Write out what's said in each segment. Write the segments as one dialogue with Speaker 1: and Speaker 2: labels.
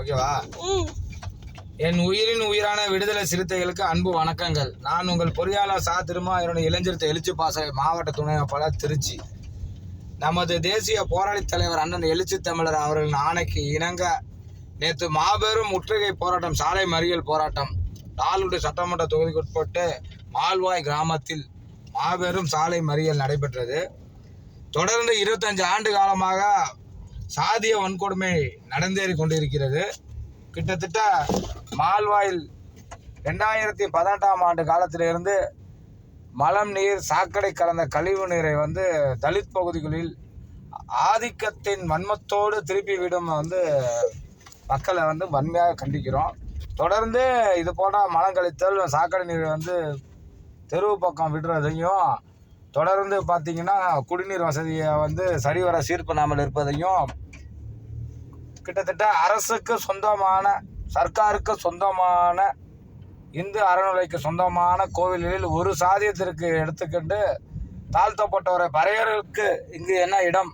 Speaker 1: ஓகேவா? என் உயிரின் உயிரான விடுதலை சிறுத்தைகளுக்கு அன்பு வணக்கங்கள். நான் உங்கள் பொறியாளர் சா. திருமா என்னுடைய இளைஞர்த்த எழுச்சி பாச மாவட்ட துணை அமைப்பாளர் திருச்சி. நமது தேசிய போராளி தலைவர் அண்ணன் எழுச்சி தமிழர் அவர்களின் ஆணைக்கு இணங்க நேற்று மாபெரும் முற்றுகை போராட்டம் சாலை மறியல் போராட்டம். லால்குடி சட்டமன்ற தொகுதிக்குட்பட்டு மால்வாய் கிராமத்தில் மாபெரும் சாலை மறியல் நடைபெற்றது. தொடர்ந்து இருபத்தஞ்சு ஆண்டு காலமாக சாதிய வன்கொடுமை நடந்தேறி கொண்டிருக்கிறது. கிட்டத்தட்ட மால்வாயில் ரெண்டாயிரத்தி பதினெட்டாம் ஆண்டு காலத்திலிருந்து மலம் நீர் சாக்கடை கலந்த கழிவு நீரை வந்து தலித் பகுதிகளில் ஆதிக்கத்தின் வன்மத்தோடு திருப்பி விடும் வந்து மக்களை வந்து வன்மையாக கண்டிக்கிறோம். தொடர்ந்து இது போனால் மலம் கழித்தல் சாக்கடை நீரை வந்து தெருவு பக்கம் விடுறதையும் தொடர்ந்து பார்த்தீங்கன்னா குடிநீர் வசதியை வந்து சரிவர சீர் பண்ணாமல் இருப்பதையும் கிட்டத்தட்ட அரசுக்கு சொந்தமான சர்க்காருக்கு சொந்தமான இந்து அறநிலைக்கு சொந்தமான கோவில்களில் ஒரு சாதியத்திற்கு எடுத்துக்கொண்டு தாழ்த்தப்பட்டவரை பறையர்களுக்கு இங்கு என்ன இடம்?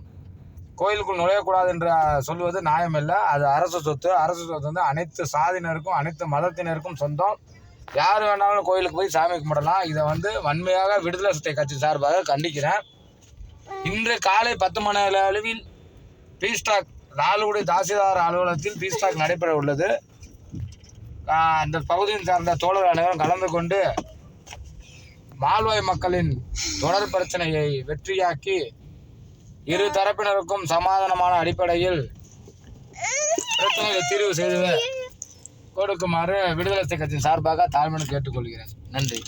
Speaker 1: கோயிலுக்குள் நுழையக்கூடாது என்று சொல்வது நியாயமில்லை. அது அரசு சொத்து. அரசு சொத்து வந்து அனைத்து சாதியினருக்கும் அனைத்து மதத்தினருக்கும் சொந்தம். யார் வேணாலும் கோயிலுக்கு போய் சாமி கும்பிடலாம். இதை வந்து வன்மையாக விடுதலை சிறுத்தை கட்சி சார்பாக கண்டிக்கிறேன். இன்று காலை பத்து மணி அளவில் பீஸ்டாக் லால்குடி தாசில்தார் அலுவலகத்தில் பீஸ்டாக் நடைபெற உள்ளது. அந்த பகுதியின் சார்ந்த தோழர் அனைவரும் கலந்து கொண்டு மால்வாய் மக்களின் தொடர் பிரச்சனையை வெற்றியாக்கி இரு தரப்பினருக்கும் சமாதானமான அடிப்படையில் பிரச்சனையை தீர்வு செய்து கொடுக்குமாறு விடுதலை கட்சியின் சார்பாக தாழ்மையுடன் கேட்டுக்கொள்கிறேன். நன்றி.